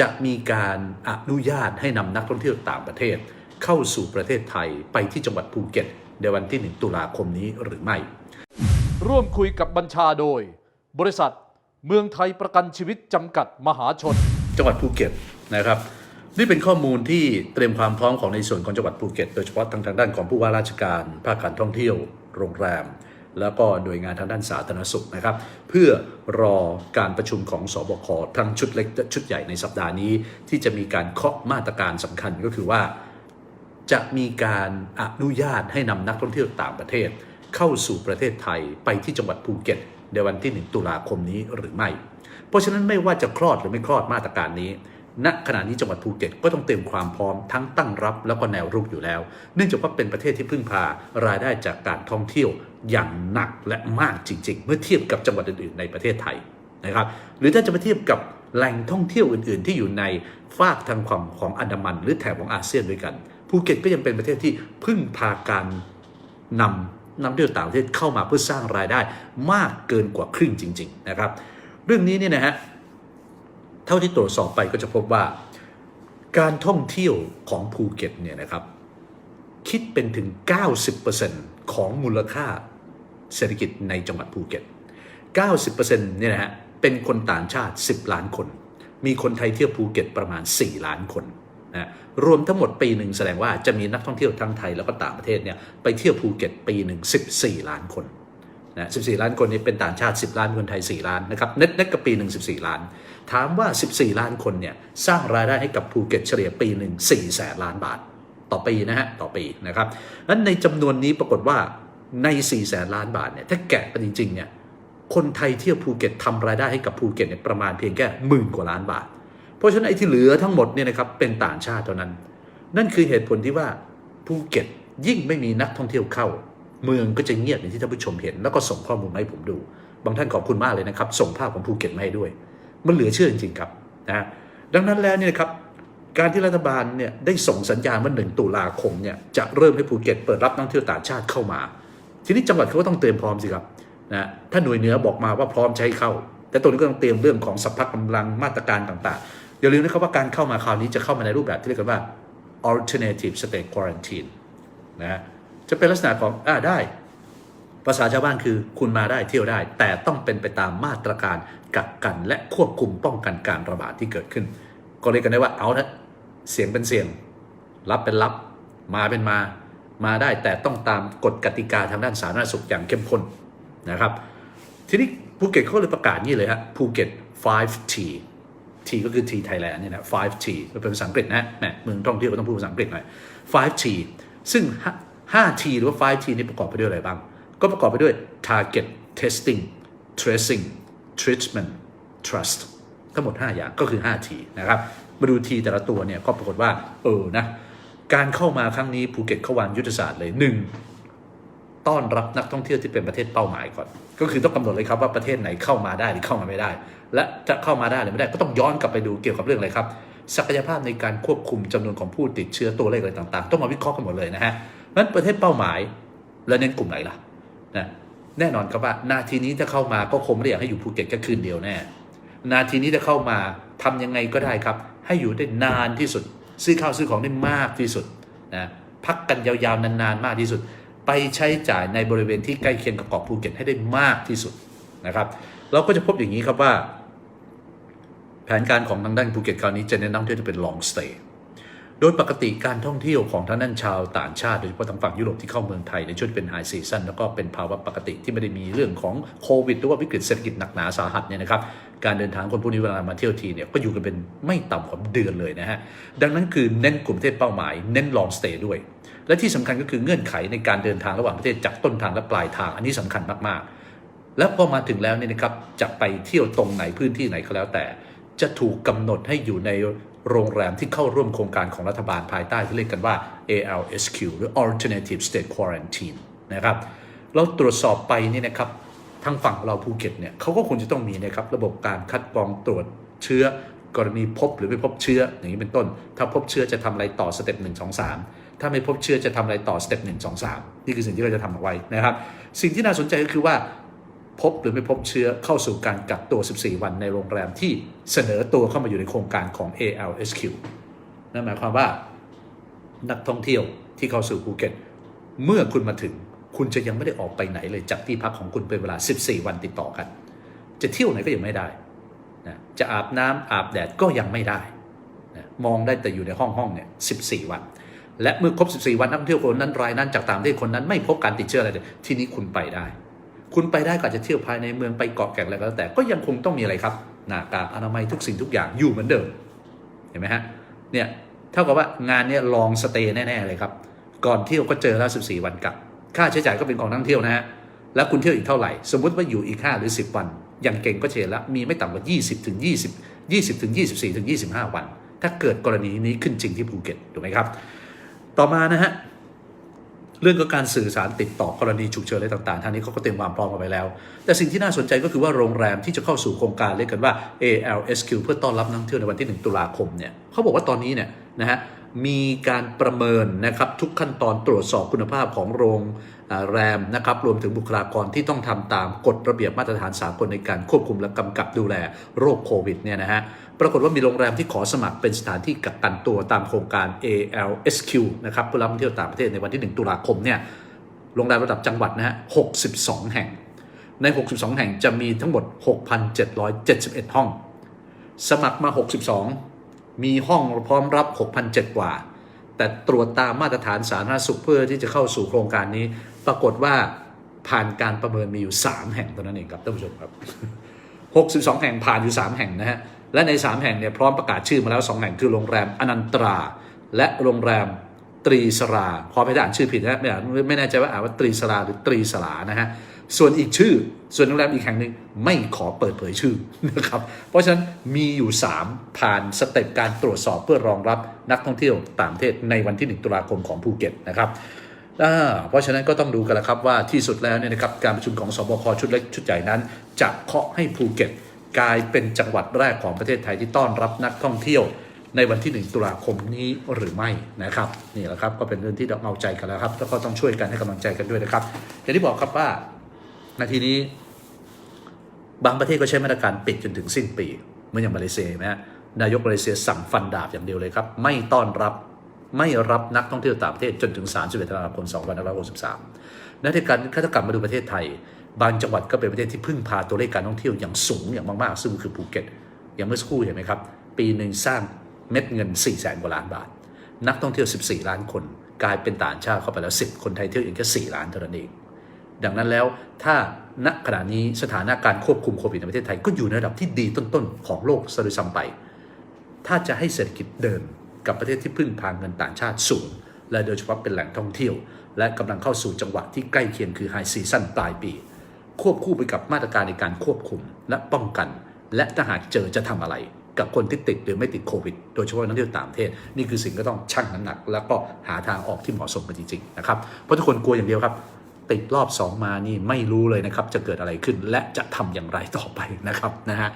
จะมีการอนุญาตให้นำนักท่องเที่ยวต่างประเทศ เข้าสู่ประเทศไทยไปที่จังหวัดภูเก็ต ในวันที่ 1 ตุลาคมนี้หรือไม่ ร่วมคุยกับบัญชาโดย บริษัทเมืองไทยประกันชีวิตจำกัดมหาชน จังหวัดภูเก็ตนะครับ นี่เป็นข้อมูลที่เตรียมความพร้อมของในส่วนของจังหวัดภูเก็ต โดยเฉพาะทางทางด้านของผู้ว่าราชการ ภาคการท่องเที่ยว โรงแรม แล้วก็หน่วยงานทางด้านสาธารณสุขนะครับ เพื่อรอการประชุมของสบคทั้งชุดเล็กชุดใหญ่ในสัปดาห์นี้ ที่จะมีการเคาะมาตรการสำคัญก็คือว่า จะมีการอนุญาตให้นำนักท่องเที่ยวต่างประเทศ เข้าสู่ประเทศไทยไปที่จังหวัดภูเก็ต ในวันที่ 1 ตุลาคมนี้หรือไม่ เพราะฉะนั้นไม่ว่าจะคลอดหรือไม่คลอดมาตรการนี้ ณขณะนี้จังหวัดภูเก็ตก็ต้องเตรียมความพร้อมทั้งตั้งรับแล้วก็แนวรุกอยู่แล้ว เนื่องจากว่าเป็นประเทศที่พึ่งพารายได้จากการท่องเที่ยวอย่างหนักและมากจริง ๆ เมื่อเทียบกับจังหวัดอื่นๆ ในประเทศไทยนะครับหรือถ้าจะมาเทียบกับแหล่งท่องเที่ยวอื่นๆ ที่อยู่ในฝากทางความของอันดามันหรือแถบของอาเซียนด้วยกันภูเก็ตก็ยังเป็นประเทศที่พึ่งพาการนำนำเที่ยวต่างประเทศเข้ามาเพื่อสร้างรายได้มากเกินกว่าครึ่งจริง ๆ นะครับ เรื่องนี้เนี่ยนะฮะ เท่าที่ตรวจสอบไปก็จะพบว่า การท่องเที่ยวของภูเก็ตเนี่ยนะครับ คิดเป็นถึง 90%ของมูลค่าเศรษฐกิจในจังหวัดภูเก็ต 90%เนี่ยนะฮะเป็นคนต่างชาติ 10 ล้านคน มีคนไทยเที่ยวภูเก็ตประมาณ 4 ล้านคนนะรวมทั้งหมดปีหนึ่งแสดงว่าจะมีนักท่องเที่ยวทั้งไทยแล้วก็ต่างประเทศเนี่ยไปเที่ยวภูเก็ตปีหนึ่ง14 ล้านคน นะ14 ล้านคนนี้เป็นต่างชาติ 10 ล้านคนไทย 4 ล้านนะครับเน็ตเน็ตกับปีหนึ่ง14 ล้าน ถามว่า 14 ล้านคนเนี่ยสร้างรายได้ให้กับภูเก็ตเฉลี่ยปีหนึ่ง4แสนล้านบาท ต่อปีนะฮะต่อปีนะครับนั้นในจำนวนนี้ปรากฏว่าใน4แสนล้านบาทเนี่ยถ้าแกะไปจริงๆเนี่ยคนไทยเที่ยวภูเก็ตทำรายได้ให้กับภูเก็ตเนี่ยประมาณเพียงแค่หมื่นกว่าล้านบาท เพราะฉะนั้นไอ้ที่เหลือทั้งหมดเนี่ยนะครับเป็นต่างชาติเท่านั้น นั่นคือเหตุผลที่ว่าภูเก็ตยิ่งไม่มีนักท่องเที่ยวเข้า เมืองก็จะเงียบอย่างที่ท่านผู้ชมเห็น แล้วก็ส่งข้อมูลมาให้ผมดู บางท่านขอบคุณมากเลยนะครับ ส่งภาพของภูเก็ตมาให้ด้วย มันเหลือเชื่อจริงๆครับนะดังนั้นแล้วเนี่ยนะครับการที่รัฐบาลเนี่ยได้ส่งสัญญาณว่าหนึ่งตุลาคมเนี่ยจะเริ่มให้ภูเก็ตเปิดรับนักท่องเที่ยวต่างชาติเข้ามา ทีนี้จังหวัดเขาก็ต้องเตรียมพร้อมสิครับนะถ้าหน่วยเหนือบอกมาว่าพร้อมใช้เข้า แต่ตรงนี้ก็ต้องเตรียมเรื่องของสัพพะกำลังมาตรการต่างๆ อย่าลืมนะครับว่าการเข้ามาคราวนี้จะเข้ามาในรูปแบบที่เรียกกันว่า alternative state quarantine นะ จะเป็นลักษณะของอ่าได้ ภาษาชาวบ้านคือคุณมาได้เที่ยวได้ แต่ต้องเป็นไปตามมาตรการกักกันและควบคุมป้องกันการระบาดที่เกิดขึ้น ก็เรียกกันได้ว่าเอานะเสียงเป็นเสียง รับเป็นรับ มาเป็นมา มาได้แต่ต้องตามกฎกติกาทางด้านสาธารณสุขอย่างเข้มข้นนะครับ ทีนี้ภูเก็ตเขาเลยประกาศนี่เลยฮะภูเก็ต 5T T ก็คือ T Thailand เนี่ยนะ 5T เป็นภาษาอังกฤษนะแหมเมืองท่องเที่ยวก็ต้องพูดภาษาอังกฤษหน่อย 5T ซึ่ง 5T หรือว่า 5T นี่ประกอบไปด้วยอะไรบ้าง ก็ประกอบไปด้วย target testing tracing treatment trust ทั้งหมด 5 อย่างก็คือ 5T นะครับ มาดู T แต่ละตัวเนี่ยก็ปรากฏว่า เออนะ การเข้ามาครั้งนี้ภูเก็ตเขาวางยุทธศาสตร์เลย 1. ต้อนรับนักท่องเที่ยวที่เป็นประเทศเป้าหมายก่อน ก็คือต้องกำหนดเลยครับว่าประเทศไหนเข้ามาได้หรือเข้ามาไม่ได้ และจะเข้ามาได้หรือไม่ได้ก็ต้องย้อนกลับไปดูเกี่ยวกับเรื่องอะไรครับ ศักยภาพในการควบคุมจำนวนของผู้ติดเชื้อตัวเลขอะไรต่าง ๆ ต้องมาวิเคราะห์กันหมดเลยนะฮะ นั้นประเทศเป้าหมายแล้วเน้นกลุ่มไหนล่ะนะแน่นอนครับว่า นาทีนี้ถ้าเข้ามาก็คงไม่ได้อยากให้อยู่ภูเก็ตแค่คืนเดียวแน่ นาทีนี้ถ้าเข้ามาทำยังไงก็ได้ครับ ให้อยู่ได้นานที่สุด ซื้อข้าวซื้อของได้มากที่สุดนะพักกันยาวๆนานๆมากที่สุด ไปใช้จ่ายในบริเวณที่ใกล้เคียงกับเกาะภูเก็ตให้ได้มากที่สุดนะครับ เราก็จะพบอย่างนี้ครับว่า แผนการของทางด้านภูเก็ตคราวนี้จะเน้นนักท่องเที่ยวที่เป็น long stay โดยปกติการท่องเที่ยวของท่างด้านชาวต่างชาติโดยเฉพาะทางฝั่งยุโรปที่เข้าเมืองไทยในช่วงเป็นไฮซีซันแล้วก็เป็นภาวะปกติที่ไม่ได้มีเรื่องของโควิดหรือว่าวิกฤตเศรษฐกิจหนักหนาสาหัสเนี่ยนะครับการเดินทางคนพวกนี้เวลามาเที่ยวทีเนี่ยก็อยู่กันเป็นไม่ต่ำกว่าเดือนเลยนะฮะดังนั้นคือเน้นกลุ่มประเทศเป้าหมาย เน้น long stay ด้วย และที่สำคัญก็คือเงื่อนไขในการเดินทางระหว่างประเทศจากต้นทางและปลายทาง อันนี้สำคัญมากๆ แล้วพอมาถึงแล้วเนี่ยนะครับจะไปเที่ยวตรงไหนพื้นที่ไหนก็แล้วแต่จะถูกกำหนดให้อยู่ใน โรงแรมที่เข้าร่วมโครงการของรัฐบาลภายใต้ที่เรียกกันว่า ALSQ หรือ Alternative State Quarantine นะครับเราตรวจสอบไปนี่นะครับทางฝั่งเราภูเก็ตเนี่ยเขาก็คงจะต้องมีนะครับระบบการคัดกรองตรวจเชื้อกรณีพบหรือไม่พบเชื้ออย่างนี้เป็นต้น ถ้าพบเชื้อจะทำอะไรต่อสเต็ปหนึ่งสองสามถ้าไม่พบเชื้อจะทำอะไรต่อสเต็ปหนึ่งสองสามนี่คือสิ่งที่เราจะทำเอาไว้นะครับ สิ่งที่น่าสนใจก็คือว่า พบหรือไม่พบเชื้อเข้าสู่การกักตัว 14 วันในโรงแรมที่เสนอตัวเข้ามาอยู่ในโครงการของ ALSQ นั่นหมายความว่านักท่องเที่ยวที่เข้าสู่ภูเก็ต เมื่อคุณมาถึงคุณจะยังไม่ได้ออกไปไหนเลยจากที่พักของคุณเป็นเวลา 14 วันติดต่อกัน จะเที่ยวไหนก็ยังไม่ได้นะจะอาบน้ำอาบแดดก็ยังไม่ได้นะมองได้แต่อยู่ในห้องห้องเนี่ย 14 วัน และเมื่อครบ 14 วันนักท่องเที่ยวคนนั้นรายนั้นจากต่างประเทศคนนั้นไม่พบการติดเชื้ออะไรเลยที่นี้คุณไปได้ คุณไปได้ก็อาจจะเที่ยวภายในเมืองไปเกาะแก่งอะไรก็แล้วแต่ก็ยังคงต้องมีอะไรครับหน้ากากอนามัยทุกสิ่งทุกอย่างอยู่เหมือนเดิมเห็นไหมฮะเนี่ยเท่ากับว่างานเนี้ลองสเตย์แน่ๆเลยครับ ก่อนเที่ยวก็เจอแล้ว14 วันกลับ ค่าใช้จ่ายก็เป็นของนักท่งเที่ยวนะฮะแล้วคุณเที่ยวอีกเท่าไหร่ สมมุติว่าอยู่อีก 5 หรือ 10 วันอย่างเก่งก็เฉลี่ยล้วมีไม่ต่ำกว่า 20 ถึง 20 20 ถึง 24 ถึง 25 วัน ถ้าเกิดกรณีนี้ขึ้นจริงที่ภูเก็ตถูกไหมครับ ต่อมานะฮะ เรื่องของการสื่อสารติดต่อกรณีฉุกเฉินอะไรต่างๆทางนี้เขาก็เตรียมความพร้อมมาไปแล้ว แต่สิ่งที่น่าสนใจก็คือว่าโรงแรมที่จะเข้าสู่โครงการเรียกกันว่า ALSQ เพื่อต้อนรับนักท่องเที่ยวในวันที่ 1 ตุลาคมเนี่ยเขาบอกว่าตอนนี้เนี่ยนะฮะ มีการประเมินนะครับทุกขั้นตอนตรวจสอบคุณภาพของโรงแรมนะครับรวมถึงบุคลากรที่ต้องทำตามกฎระเบียบมาตรฐานสากลในการควบคุมและกำกับดูแลโรคโควิดเนี่ยนะฮะปรากฏว่ามีโรงแรมที่ขอสมัครเป็นสถานที่กักกันตัวตามโครงการ ALSQ นะครับเพื่อรับนักท่องเที่ยวต่างประเทศในวันที่ 1 ตุลาคมเนี่ยโรงแรมระดับจังหวัดนะฮะ 62 แห่ง ใน 62 แห่งจะมีทั้งหมด 6,771 ห้อง สมัครมา 62 มีห้องพร้อมรับ 6,007 กว่า แต่ตรวจตามมาตรฐานสาธารณสุขเพื่อที่จะเข้าสู่โครงการนี้ ปรากฏว่าผ่านการประเมินมีอยู่ 3 แห่งเท่านั้นเองครับท่านผู้ชมครับ 62 แห่งผ่านอยู่ 3 แห่งนะฮะ และใน 3 แห่งเนี่ยพร้อมประกาศชื่อมาแล้ว 2 แห่งคือโรงแรมอนันตรา และโรงแรม ตรีสราขอไปอ่านชื่อผิดนะไม่ไม่แน่ใจว่าอ่านว่าตรีสราหรือตรีสลานะฮะส่วนอีกชื่อ ส่วนโรงแรมอีกแห่งหนึ่งไม่ขอเปิดเผยชื่อนะครับ เพราะฉะนั้นมีอยู่ 3 ผ่านสเต็ปการตรวจสอบเพื่อรองรับนักท่องเที่ยวต่างประเทศในวันที่ 1 ตุลาคมของภูเก็ตนะครับเพราะฉะนั้นก็ต้องดูกันล้วครับว่าที่สุดแล้วเนี่ยนะครับการประชุมของสบคชุดเล็กชุดใหญ่นั้น จะเคาะให้ภูเก็ต กลายเป็นจังหวัดแรกของประเทศไทยที่ต้อนรับนักท่องเที่ยว ในวันที่ 1 ตุลาคมนี้หรือไม่นะครับนี่แหละครับก็เป็นเรื่องที่เราเอาใจกันแล้วครับแล้วก็ต้องช่วยกันให้กำลังใจกันด้วยนะครับอย่างที่บอกครับว่านาทีนี้ บางประเทศก็ใช้มาตรการปิดจนถึงสิ้นปีเหมือนอย่างมาเลเซียนะฮะนายกมาเลเซียสั่งฟันดาบอย่างเดียวเลยครับ ไม่ต้อนรับไม่รับนักท่องเที่ยวต่างประเทศจนถึง 31ธันวาคม2563และในการถ้าจะกลับมาดูประเทศไทย บางจังหวัดก็เป็นประเทศที่พึ่งพาตัวเลขการท่องเที่ยวอย่างสูงอย่างมากๆ ซึ่งคือภูเก็ต อย่างเมื่อสักครู่เห็นไหมครับ ปีหนึ่งสร้าง เม็ดเงิน4แสนกว่าล้านบาท นักท่องเที่ยว 14 ล้านคน กลายเป็นต่างชาติเข้าไปแล้ว 10 คนไทยเที่ยวเองแค่4ล้านเท่านั้นเอง ดังนั้นแล้วถ้าณขณะนี้สถานการณ์ควบคุมโควิดในประเทศไทยก็อยู่ในระดับที่ดีต้นๆของโลกซะด้วยซ้ำไป ถ้าจะให้เศรษฐกิจเดินกับประเทศที่พึ่งพาเงินต่างชาติสูงและโดยเฉพาะเป็นแหล่งท่องเที่ยว และกำลังเข้าสู่จังหวะที่ใกล้เคียงคือไฮซีซั่นปลายปี ควบคู่ไปกับมาตรการในการควบคุมและป้องกัน และถ้าหากเจอจะทำอะไร กับคนที่ติดหรือไม่ติดโควิด โดยเฉพาะนักท่องเที่ยวต่างประเทศ นี่คือสิ่งก็ต้องชั่งน้ำหนัก แล้วก็หาทางออกที่เหมาะสมกันจริงๆนะครับเพราะทุกคนกลัวอย่างเดียวครับติดรอบ 2 มานี่ไม่รู้เลยนะครับ จะเกิดอะไรขึ้นและจะทำอย่างไรต่อไปนะครับนะฮะ